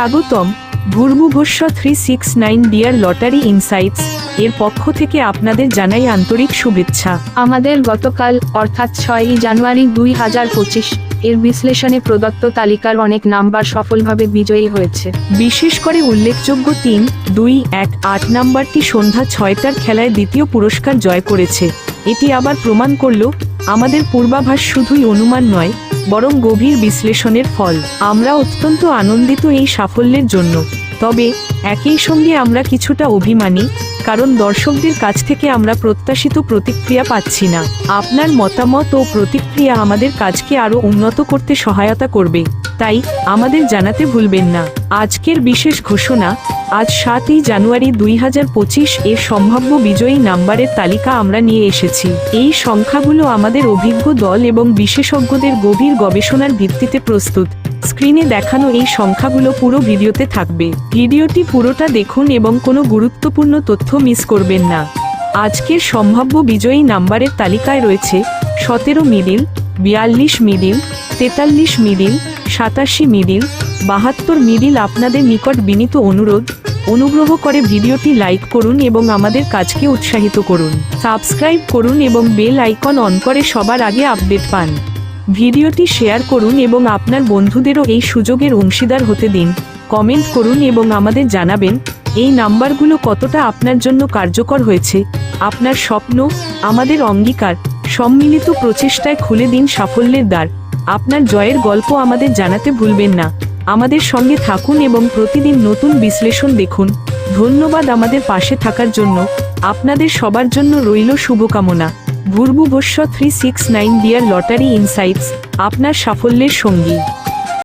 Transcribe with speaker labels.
Speaker 1: স্বাগতম। ভূর্ভুভস্য three six nine dear lottery insights এর পক্ষ থেকে আপনাদের জানাই আন্তরিক শুভেচ্ছা।
Speaker 2: আমাদের গতকাল অর্থাৎ ছয়ই জানুয়ারি দুই হাজার পঁচিশ এর বিশ্লেষণে প্রদত্ত তালিকার অনেক নাম্বার সফলভাবে বিজয়ী হয়েছে।
Speaker 1: বিশেষ করে উল্লেখযোগ্য তিন দুই এক আট নাম্বারটি সন্ধ্যা ছয়টার খেলায় দ্বিতীয় পুরস্কার জয় করেছে। এটি আবার প্রমাণ করল আমাদের পূর্বাভাস শুধুই অনুমান নয় বরং গভীর বিশ্লেষণের ফল। আমরা অত্যন্ত আনন্দিত এই সাফল্যের জন্য। তবে, একই সঙ্গে আমরা কিছুটা অভিমানী, কারণ দর্শকদের কাছ থেকে আমরা প্রত্যাশিত প্রতিক্রিয়া পাচ্ছি না। আপনার মতামত ও প্রতিক্রিয়া আমাদের কাজকে আরও উন্নত করতে সহায়তা করবে। তাই, আমাদের জানাতে ভুলবেন না। আজকের বিশেষ ঘোষণা আজ সাতই জানুয়ারি দুই হাজার পঁচিশ এর সম্ভাব্য বিজয়ী নাম্বারের তালিকা আমরা নিয়ে এসেছি। এই সংখ্যাগুলো আমাদের অভিজ্ঞ দল এবং বিশেষজ্ঞদের গভীর গবেষণার ভিত্তিতে প্রস্তুত। স্ক্রিনে দেখানো এই সংখ্যাগুলো পুরো ভিডিওতে থাকবে। ভিডিওটি পুরোটা দেখুন এবং কোনো গুরুত্বপূর্ণ তথ্য মিস করবেন না। আজকের সম্ভাব্য বিজয়ী নাম্বারের তালিকায় রয়েছে, সতেরো মিডিল, বিয়াল্লিশ মিডিল তেতাল্লিশ মিডিল সাতাশি মিডিল বাহাত্তর মিডিল আপনাদের নিকট বিনীত অনুরোধ, অনুগ্রহ করে ভিডিওটি লাইক করুন এবং আমাদের কাজকে উৎসাহিত করুন। সাবস্ক্রাইব করুন এবং বেল আইকন অন করে সবার আগে আপডেট পান। ভিডিওটি শেয়ার করুন এবং আপনার বন্ধুদেরও এই সুযোগের অংশীদার হতে দিন। কমেন্ট করুন এবং আমাদের জানাবেন, এই নাম্বারগুলো কতটা আপনার জন্য কার্যকর হয়েছে। আপনার স্বপ্ন, আমাদের অঙ্গীকার, সম্মিলিত প্রচেষ্টায় খুলে দিন সাফল্যের দ্বার। আপনার জয়ের গল্প আমাদের জানাতে ভুলবেন না। আমাদের সঙ্গে থাকুন এবং প্রতিদিন নতুন বিশ্লেষণ দেখুন। ধন্যবাদ আমাদের পাশে থাকার জন্য। আপনাদের সবার জন্য রইল শুভকামনা। ভূর্ভুভস্য three six nine dear lottery insights, আপনার সাফল্যের সঙ্গী।